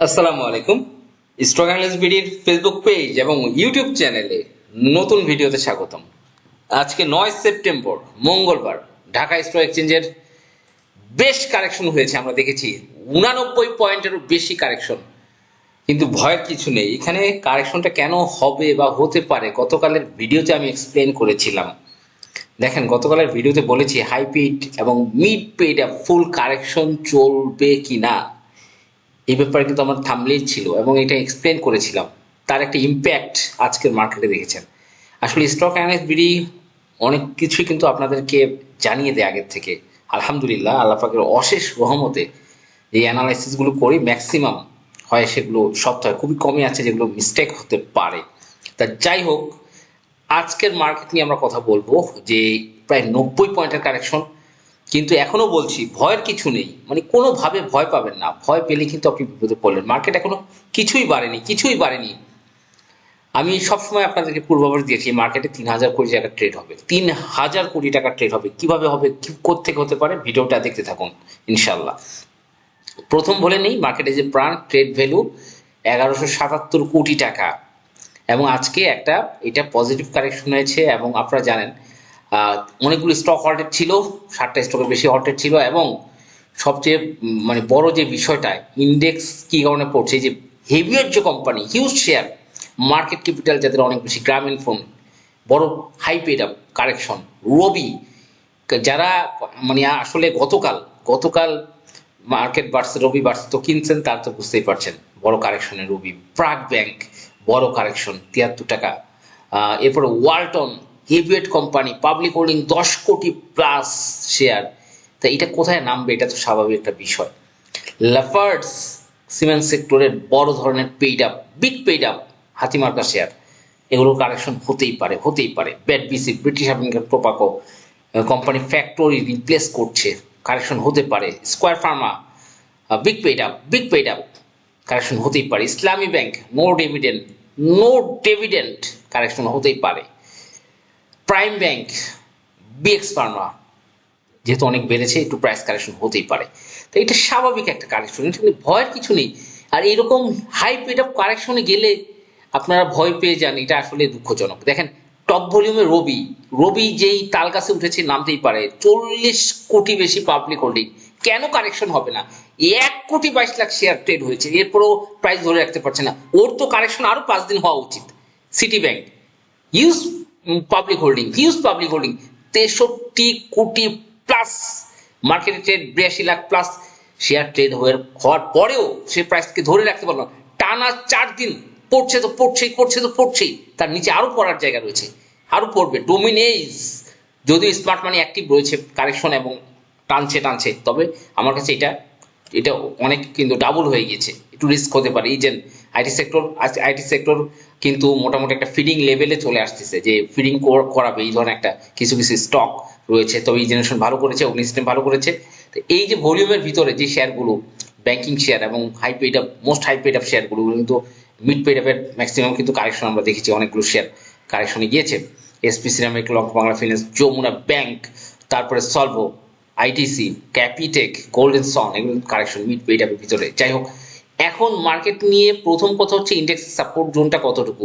আসসালামু আলাইকুম। Stock analyst বিডির ফেসবুক পেজ এবং ইউটিউব চ্যানেলে নতুন ভিডিওতে স্বাগতম। আজকে নয় সেপ্টেম্বর, মঙ্গলবার, ঢাকা স্টক এক্সচেঞ্জের বেশ কারেকশন হয়েছে, আমরা দেখেছি। উনানব্বই পয়েন্টেরও বেশি কারেকশন। কিন্তু ভয়ের কিছু নেই, এখানে কারেকশনটা কেন হবে বা হতে পারে, গতকালের ভিডিওতে আমি এক্সপ্লেন করেছিলাম। দেখেন, গতকালের ভিডিওতে বলেছি হাই পিট এবং মিড পেড ফুল কারেকশন চলবে কি না এই ব্যাপারে কিন্তু আমার থামলেই ছিল এবং এটা এক্সপ্লেন করেছিলাম। তার একটা ইম্প্যাক্ট আজকের মার্কেটে দেখেছেন। আসলে স্টক বিডি অনেক কিছুই কিন্তু আপনাদেরকে জানিয়ে দেয় আগের থেকে। আলহামদুলিল্লাহ, আল্লাহ পাকের অশেষ রহমতে এই অ্যানালাইসিসগুলো করি ম্যাক্সিমাম হয় সেগুলো হয় খুবই কমই আছে যেগুলো মিস্টেক হতে পারে। তা যাই হোক, আজকের মার্কেট নিয়ে আমরা কথা বলব যে প্রায় নব্বই পয়েন্টের কারেকশন কিন্তু এখনও বলছি, ভয়ের কিছু নেই। মানে কোনোভাবে ভয় পাবেন না। ভয় পেলে কিন্তু আপনি বিপদে পড়লেন। মার্কেট এখনও কিছুই বাড়েনি কিছুই বাড়েনি। আমি সবসময় আপনাদেরকে পূর্বাভাস দিয়েছি, মার্কেটে তিন হাজার কোটি টাকা ট্রেড হবে। তিন হাজার কোটি টাকা ট্রেড হবে। কীভাবে হবে, কি কোথেকে হতে পারে, ভিডিওটা দেখতে থাকুন ইনশাল্লাহ প্রথম বলে নেই, মার্কেটে যে প্রাণ ট্রেড ভ্যালু এগারোশো সাতাত্তর কোটি টাকা। এবং আজকে একটা, এটা পজিটিভ কারেকশন হয়েছে এবং আপনারা জানেন অনেকগুলো স্টক হল্টেড ছিল ষাটটা স্টকের বেশি হল্টেড ছিল এবং সবচেয়ে মানে বড় যে বিষয়টা ইন্ডেক্স কি কারণে পড়ছে যে হেভিয়ার যে company huge share market capital যাদের অনেক বেশি গ্রামীণ ফোন বড় high paid up correction Robi যারা মানে আসলে গতকাল গতকাল মার্কেট বাড়ছে রবি বাড়ছে, তো কিনছেন, তার তো বুঝতেই পারছেন, বড় কারেকশনে রবি প্রাগ ব্যাংক বড় কারেকশন তিয়াত্তর টাকা। এরপরে ওয়ালটন হেভিয়েট কোম্পানি পাবলিক হোল্ডিং দশ কোটি প্লাস শেয়ার তা এটা কোথায় নামবে? এটা তো স্বাভাবিক একটা বিষয়। লাফার্ডস সিমেন্ট সেক্টরের বড় ধরনের paid up big paid up হাতিমার্কা share এগুলোর কারেকশন হতেই পারে হতেই পারে। BAT BC British American tobacco company factory replace করছে। কারেকশন হতে পারে। Square Pharma big paid up big paid up correction হতেই পারে। Islami Bank no dividend no dividend correction হতেই পারে। প্রাইম ব্যাংক বিএক্স ফার্মা যেহেতু অনেক বেড়েছে, একটু প্রাইস কারেকশন হতেই পারে। তো এটা স্বাভাবিক একটা কারেকশন এটা ভয়ের কিছু নেই। আর এরকম হাই পেড অফ কারেকশনে গেলে আপনারা ভয় পেয়ে যান, এটা আসলে দুঃখজনক। দেখেন টপ ভলিউমে রবি রবি যেই তাল গাছে উঠেছে নামতেই পারে, চল্লিশ কোটি বেশি পাবলিক হোল্ডিং কেন কারেকশন হবে না? এক কোটি বাইশ লাখ শেয়ার ট্রেড হয়েছে, এরপরও প্রাইস ধরে রাখতে পারছে না। ওর তো কারেকশন আরও পাঁচ দিন হওয়া উচিত City Bank huge public holding huge public holding তেষট্টি কোটি প্লাস মার্কেটে ট্রেড বিরাশি লাখ প্লাস শেয়ার ট্রেড হয়ে হওয়ার পরেও সে প্রাইসকে ধরে রাখতে পারল না। টানা চার দিন পড়ছে তো পড়ছেই, পড়ছে তো পড়ছেই, তার নিচে আরও পড়ার জায়গা রয়েছে, আরও পড়বে। ডোমিনেজ যদিও স্মার্ট মানি অ্যাক্টিভ রয়েছে কারেকশন এবং টানছে টানছে, তবে আমার কাছে এটা এটা অনেক কিন্তু ডাবল হয়ে গিয়েছে। একটু রিস্ক হতে পারে। এই যে আইটি সেক্টর আইটি সেক্টর কিন্তু মোটামুটি একটা ফিডিং লেভেলে চলে আসতেছে যে ফিডিং করাবে, এই ধরনের একটা কিছু কিছু স্টক রয়েছে। তবে এই জেনারেশন ভালো করেছে, অগ্নি সিস্টেম ভালো করেছে। তো এই যে ভলিউমের ভিতরে যে শেয়ারগুলো ব্যাংকিং শেয়ার এবং high paid up most high paid up শেয়ারগুলো কিন্তু মিড পেড আপের ম্যাক্সিমাম কিন্তু কারেকশন আমরা দেখেছি, অনেকগুলো শেয়ার কারেকশনে গিয়েছে। SP ceramic Lanka Bangla finance Jamuna Bank তারপরে Salvo ITC Capitec Golden Son এগুলো কারেকশন মিড পেড আপের ভিতরে। যাই হোক এখন মার্কেট নিয়ে প্রথম কথা হচ্ছে ইন্ডেক্সের সাপোর্ট জোনটা কতটুকু?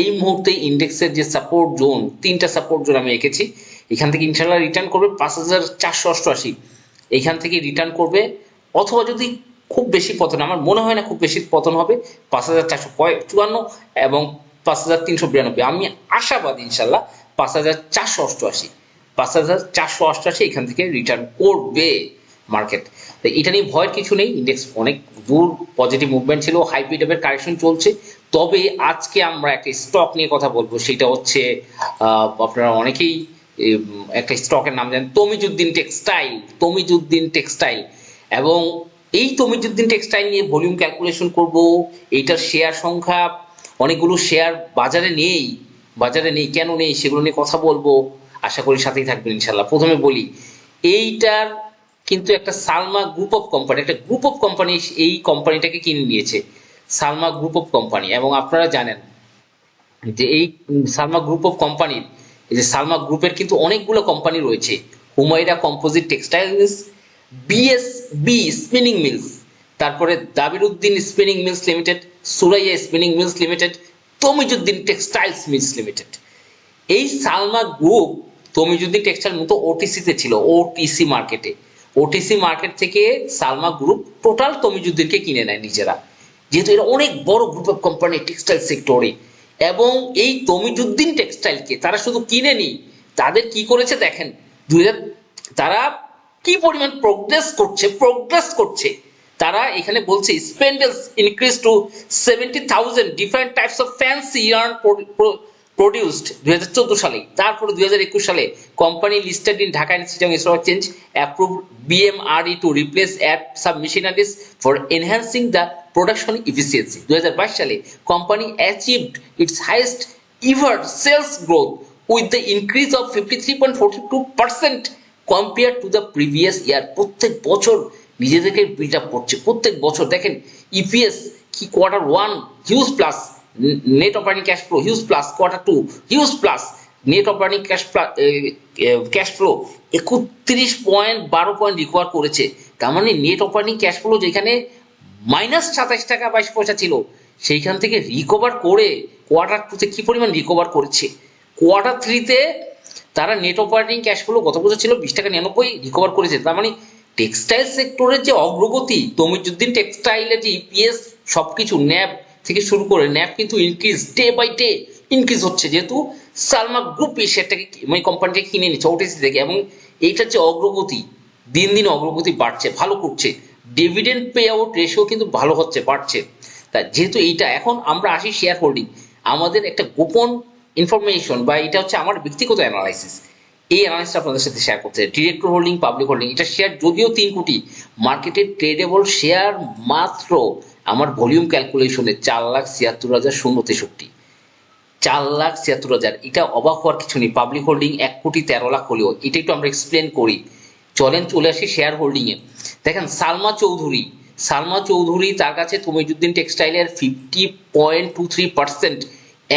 এই মুহূর্তে ইন্ডেক্সের যে সাপোর্ট জোন তিনটা সাপোর্ট জোন আমি এঁকেছি। এখান থেকে ইনশাল্লাহ রিটার্ন করবে পাঁচ হাজার চারশো অষ্টআশি। এইখান থেকে রিটার্ন করবে, অথবা যদি খুব বেশি পতন, আমার মনে হয় না খুব বেশি পতন হবে, পাঁচ হাজার চারশো চুয়ান্ন এবং পাঁচ হাজার তিনশো বিরানব্বই। আমি আশাবাদ ইনশাল্লাহ পাঁচ হাজার চারশো অষ্টআশি। পাঁচ হাজার চারশো অষ্টআশি এখান থেকে রিটার্ন করবে মার্কেট তো এটা নিয়ে ভয়ের কিছু নেই। ইন্ডেক্স অনেক দূর পজিটিভ মুভমেন্ট ছিল হাই পিডাপের কারেকশন চলছে। তবে আজকে আমরা একটা স্টক নিয়ে কথা বলব, সেটা হচ্ছে আপনারা অনেকেই একটা স্টকের নাম জানেন, তমিজুদ্দিন টেক্সটাইল তমিজুদ্দিন টেক্সটাইল এবং এই তমিজুদ্দিন টেক্সটাইল নিয়ে ভলিউম ক্যালকুলেশন করব, এইটার শেয়ার সংখ্যা, অনেকগুলো শেয়ার বাজারে নেই বাজারে নেই, কেন নেই, সেগুলো নিয়ে কথা বলব। আশা করি সাথেই থাকবেন ইনশাল্লাহ প্রথমে বলি, এইটার কিন্তু একটা সালমা গ্রুপ অফ কোম্পানি একটা গ্রুপ অফ কোম্পানি এই কোম্পানিটাকে কিনে নিয়েছে। সালমা গ্রুপ অফ কোম্পানি এবং আপনারা জানেন যে এই সালমা গ্রুপ অফ কোম্পানির যে সালমা গ্রুপের কিন্তু অনেকগুলো কোম্পানি রয়েছে। Humayra composite textiles BS B spinning mills তারপরে Dabiruddin spinning mills limited Suraiya spinning mills limited Tamijuddin textiles mills limited এই সালমা গ্রুপ তমিজুদ্দিন টেক্সটাইল মতো ওটিসিতে ছিল ওটিসি মার্কেটে ওটিসি মার্কেট থেকে সালমা গ্রুপ টোটাল তমিজুদ্দিনকে কিনে নেয় নিজেরা। যেহেতু এরা অনেক বড় গ্রুপ অফ কোম্পানি টেক্সটাইল সেক্টরে এবং এই তমিজুদ্দিন টেক্সটাইলকে তারা শুধু কিনে কিনেনি, তাদের কি করেছে দেখেন দু হাজার তারা কি পরিমাণ প্রোগ্রেস করছে প্রোগ্রেস করছে। তারা এখানে বলছে spindles increase to seventy thousand different types of fancy yarn produced দুই হাজার চোদ্দ সালে। তারপরে দুই হাজার একুশ সালে company listed in Dhaka institute stock exchange approve BMRE to replace up sub machineries for enhancing the production efficiency দুই বাইশ সালে company achieved its highest ever sales growth with the increase of fifty three point two percent compare to the previous year প্রত্যেক বছর নিজেদেরকে build up করছে। প্রত্যেক বছর দেখেন ইপিএস কি quarter one huge plus net operating cash flow huge plus quarter two huge plus net operating cash cash flow একত্রিশ point বারো পয়েন্ট রিকভার করেছে। তার মানে নেট অপারেটিং ক্যাশ ফ্লো যেখানে মাইনাস সাতাশ টাকা বাইশ পয়সা ছিল, সেইখান থেকে রিকভার করে কোয়ার্টার টুতে কি পরিমাণ রিকভার করেছে? কোয়ার্টার থ্রিতে তারা নেট অপারেটিং ক্যাশ ফ্লো গত বছর ছিল বিশ টাকা নিরানব্বই রিকভার করেছে। তার মানে টেক্সটাইল সেক্টরের যে অগ্রগতি তমিজুদ্দিন টেক্সটাইলের যে ইপিএস সবকিছু, ন্যাব থেকে শুরু করে ন্যাপ কিন্তু increase day by day increase হচ্ছে। যেহেতু সালমা গ্রুপ এই শেয়ারটাকে মানে কোম্পানিটাকে কিনে নিচ্ছে ওটিসি থেকে, এবং এইটার যে অগ্রগতি, দিন দিন অগ্রগতি বাড়ছে, ভালো করছে। ডিভিডেন্ড পে আউট রেশিও কিন্তু ভালো হচ্ছে, বাড়ছে। তা যেহেতু এইটা, এখন আমরা আসি শেয়ার হোল্ডিং আমাদের একটা গোপন ইনফরমেশন বা এটা হচ্ছে আমার ব্যক্তিগত অ্যানালাইসিস এই অ্যানালাইসিস আপনাদের সাথে শেয়ার করতে ডিরেক্টর হোল্ডিং পাবলিক হোল্ডিং এটা শেয়ার যদিও তিন কোটি মার্কেটে ট্রেডেবল শেয়ার মাত্র আমার ভলিউম ক্যালকুলেশনে চার লাখ ছিয়াত্তর হাজার শূন্য তেষট্টি। চার লাখ ছিয়াত্তর হাজার। এটা অবাক হওয়ার কিছু নেই। পাবলিক হোল্ডিং এক কোটি তেরো লাখ হলেও। এটা একটু আমরা এক্সপ্লেন করি। চলেন চলে আসি শেয়ার হোল্ডিংয়ে দেখেন, সালমা চৌধুরী। সালমা চৌধুরী তার কাছে Tamijuddin টেক্সটাইলের fifty point two three percent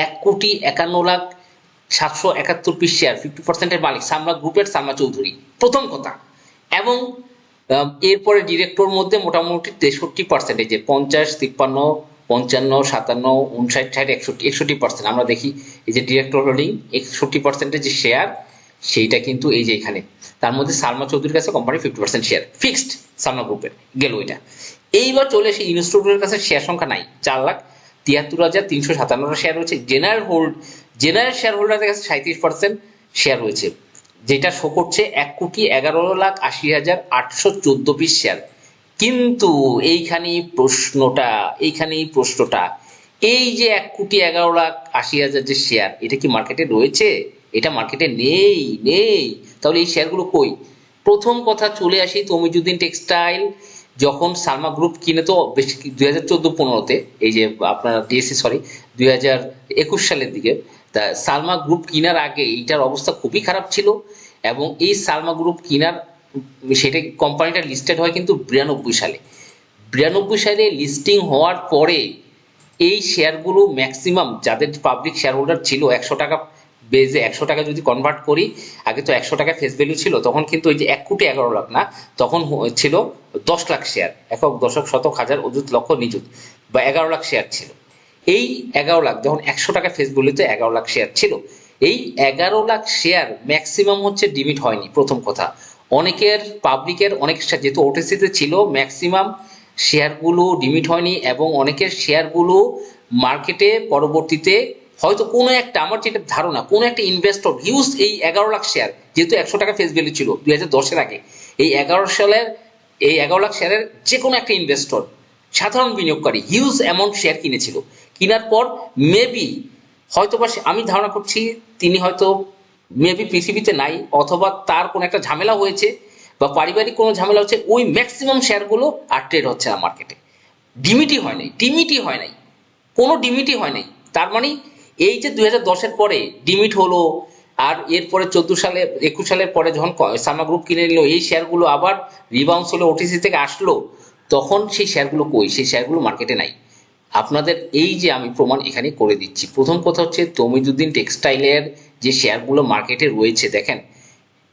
এক কোটি একান্ন লাখ সাতশো একাত্তর পিস শেয়ার ফিফটি পার্সেন্টের মালিক। সালমা গ্রুপের সালমা চৌধুরী। প্রথম কথা। এবং এরপরে ডিরেক্টর মধ্যে মোটামুটি তেষট্টি পার্সেন্টেজ পঞ্চাশ, তিপ্পান্ন, পঞ্চান্ন, সাতান্ন উনষাট ষাট, একষট্টি একষট্টি পার্সেন্ট আমরা দেখি এই যে ডিরেক্টর হোল্ডিং একষট্টি পার্সেন্টের যে শেয়ার সেইটা কিন্তু এই যে এখানে। তার মধ্যে সালমা চৌধুরীর কাছে company fifty percent share fixed Salma গ্রুপের, গেল এটা। এইবার চলে এসে ইনস্টিটিউটের কাছে শেয়ার সংখ্যা নাই, চার লাখ তিয়াত্তর হাজার তিনশো সাতান্নটা শেয়ার রয়েছে। জেনারেল হোল্ড জেনারেল শেয়ার হোল্ডারদের কাছে সাঁত্রিশ পার্সেন্ট শেয়ার রয়েছে। যেটা শো করছে এক কোটি এগারো লাখ আশি হাজার আটশো চোদ্দ পিস শেয়ার কিন্তু এইখানেই প্রশ্নটা এইখানেই প্রশ্নটা, এই যে এক কোটি এগারো লাখ আশি হাজার যে শেয়ার এটা কি মার্কেটে রয়েছে? এটা মার্কেটে নেই নেই। তাহলে এই শেয়ারগুলো কই? প্রথম কথা চলে আসি তমিজুদ্দিন টেক্সটাইল যখন সালমা গ্রুপ কিনে তো বেশি দুই হাজার চোদ্দ পনেরোতে, এই যে আপনার ডিএসসি সরি দুই হাজার একুশ সালের দিকে তা সালমা গ্রুপ কেনার আগে এইটার অবস্থা খুবই খারাপ ছিল এবং এই সালমা গ্রুপ কেনার সেটা কোম্পানিটা লিস্টেড হয় কিন্তু বিরানব্বই সালে। বিরানব্বই সালে লিস্টিং হওয়ার পরে এই শেয়ারগুলো ম্যাক্সিমাম যাদের পাবলিক শেয়ার হোল্ডার ছিল একশো টাকা বেজে একশো টাকা যদি কনভার্ট করি, আগে তো একশো টাকা ফেস ভ্যালু ছিল, তখন কিন্তু ওই যে এক কোটি এগারো লাখ না, তখন ছিল দশ লাখ শেয়ার একক, দশক, শতক, হাজার, অযুত, লক্ষ, নিযুত বা এগারো লাখ শেয়ার ছিল। এই এগারো লাখ, যখন একশো টাকা ফেস ভ্যালুতে এগারো লাখ শেয়ার ছিল, এই এগারো লাখ শেয়ার ম্যাক্সিমাম হচ্ছে ডিমিট হয়নি, প্রথম কথা। অনেকের পাবলিকের অনেক যেহেতু ওটিসিতে ছিল ম্যাক্সিমাম শেয়ারগুলো ডিমিট হয়নি এবং অনেকের শেয়ারগুলো মার্কেটে পরবর্তীতে হয়তো কোনো একটা, আমার যেটা ধারণা, কোনো একটা ইনভেস্টর হিউজ এই এগারো লাখ শেয়ার যেহেতু একশো টাকা ফেস ভ্যালু ছিল দুই হাজার দশের আগে, এই এগারো সালের এই এগারো লাখ শেয়ারের যে কোনো একটা ইনভেস্টর সাধারণ বিনিয়োগকারী হিউজ অ্যামাউন্ট শেয়ার কিনেছিল। কেনার পর মেবি হয়তো বা আমি ধারণা করছি তিনি হয়তো মেবি পৃথিবীতে নাই, অথবা তার কোনো একটা ঝামেলা হয়েছে বা পারিবারিক কোনো ঝামেলা হচ্ছে, ওই ম্যাক্সিমাম শেয়ারগুলো আর ট্রেড হচ্ছে না মার্কেটে ডিমিটি হয় নাই, ডিমিটি হয় নাই। কোনো ডিমিটি হয় নাই। তার মানে এই যে দুই হাজার দশের পরে ডিমিট হলো, আর এরপরে চোদ্দ সালে, একুশ সালের পরে যখন সামা গ্রুপ কিনে নিল, এই শেয়ারগুলো আবার রিবাউন্স হলো ওটিসি থেকে আসলো তখন সেই শেয়ারগুলো কই? সেই শেয়ারগুলো মার্কেটে নাই। আপনাদের এই যে আমি প্রমাণ এখানে করে দিচ্ছি। প্রথম কথা হচ্ছে তমিজুদ্দিন টেক্সটাইলের যে শেয়ারগুলো মার্কেটে রয়েছে, দেখেন।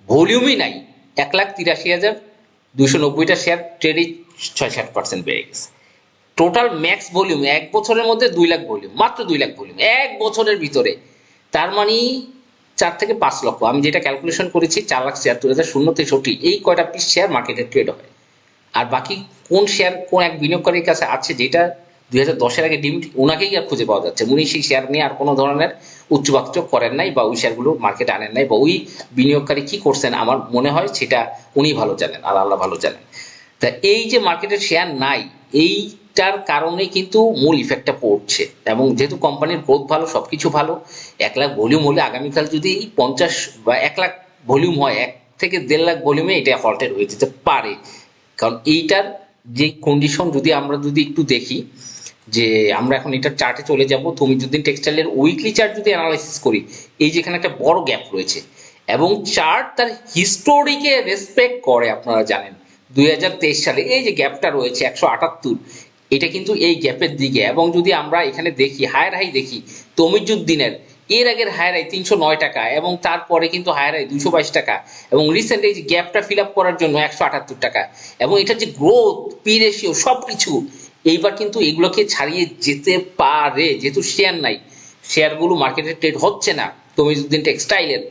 ভলিউমই নাই। এক লাখ তিরাশি হাজার দুশো নব্বইটা শেয়ার ট্রেডে ছয় ষাট পার্সেন্ট বেড়ে গেছে। টোটাল ম্যাক্স ভলিউম এক বছরের মধ্যে দুই লাখ ভলিউম, মাত্র দুই লাখ ভলিউম, এক বছরের ভিতরে। তার মানে চার থেকে পাঁচ লক্ষ। আমি যেটা ক্যালকুলেশন করেছি, চার লাখ ছিয়াত্তর হাজার শূন্য তেষট্টি। এই কয়টা পিস শেয়ার মার্কেটে ট্রেড হয়? আর বাকি কোন শেয়ার কোন এক বিনিয়োগকারীর কাছে আছে যেটা দুই হাজার দশের আগে ডিমিট ওনাকেই আর খুঁজে পাওয়া যাচ্ছে। উনি সেই শেয়ার নিয়ে আর কোনো ধরনের উচ্চবাচ্য করেন নাই বা ওই শেয়ারগুলো মার্কেটে আনেন নাই বা ওই বিনিয়োগকারী কি করছেন আমার মনে হয় সেটা উনি ভালো জানেন, আর আল্লাহ ভালো জানেন। তা এই যে মার্কেটের শেয়ার নাই, এইটার কারণে কিন্তু মূল ইফেক্টটা পড়ছে। এবং যেহেতু কোম্পানির গ্রোথ ভালো, সবকিছু ভালো, এক লাখ ভলিউম হলে আগামীকাল যদি পঞ্চাশ বা এক লাখ ভলিউম হয়, এক থেকে দেড় লাখ ভলিউমে এটা হল্টেড হয়ে যেতে পারে। কারণ এইটার যে কন্ডিশন যদি আমরা যদি একটু দেখি, যে আমরা এখন এটার চার্টে চলে যাব তুমি যদি টেক্সটাইলের উইকলি চার্ট যদি অ্যানালাইসিস করি, এই যেখানে একটা বড় গ্যাপ রয়েছে এবং চার্ট তার হিস্টোরিকে রেসপেক্ট করে আপনারা জানেন, দুই হাজার তেইশ সালে এই যে গ্যাপটা রয়েছে একশো আটাত্তর, এটা কিন্তু এই গ্যাপের দিকে। এবং যদি আমরা এখানে দেখি হায়ার হাই দেখি, তমিজুদ্দিনের এর আগের হায়ার হাই তিনশো নয় টাকা এবং তারপরে কিন্তু হায়ার হাই দুশো বাইশ টাকা এবং রিসেন্ট এই যে গ্যাপটা ফিল আপ করার জন্য একশো আটাত্তর টাকা এবং এটার যে গ্রোথ পি রেশিও সব কিছু এইবার কিন্তু এগুলোকে ছাড়িয়ে যেতে পারে। যেহেতু শেয়ার নাই শেয়ারগুলো মার্কেটে ট্রেড হচ্ছে না তমিজুদ্দিন টেক্সটাইলের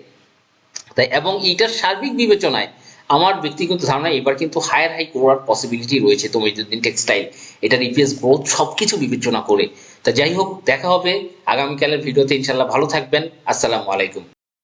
তাই এবং এইটার সার্বিক বিবেচনায় আমার ব্যক্তিগত ধারণা এবার কিন্তু হায়ার হাই করার পসিবিলিটি রয়েছে তমিজুদ্দিন টেক্সটাইল এটার ইপিএস গ্রোথ সবকিছু বিবেচনা করে। তা যাই হোক দেখা হবে আগামীকালের ভিডিওতে ইনশাল্লাহ ভালো থাকবেন। আসসালামু আলাইকুম।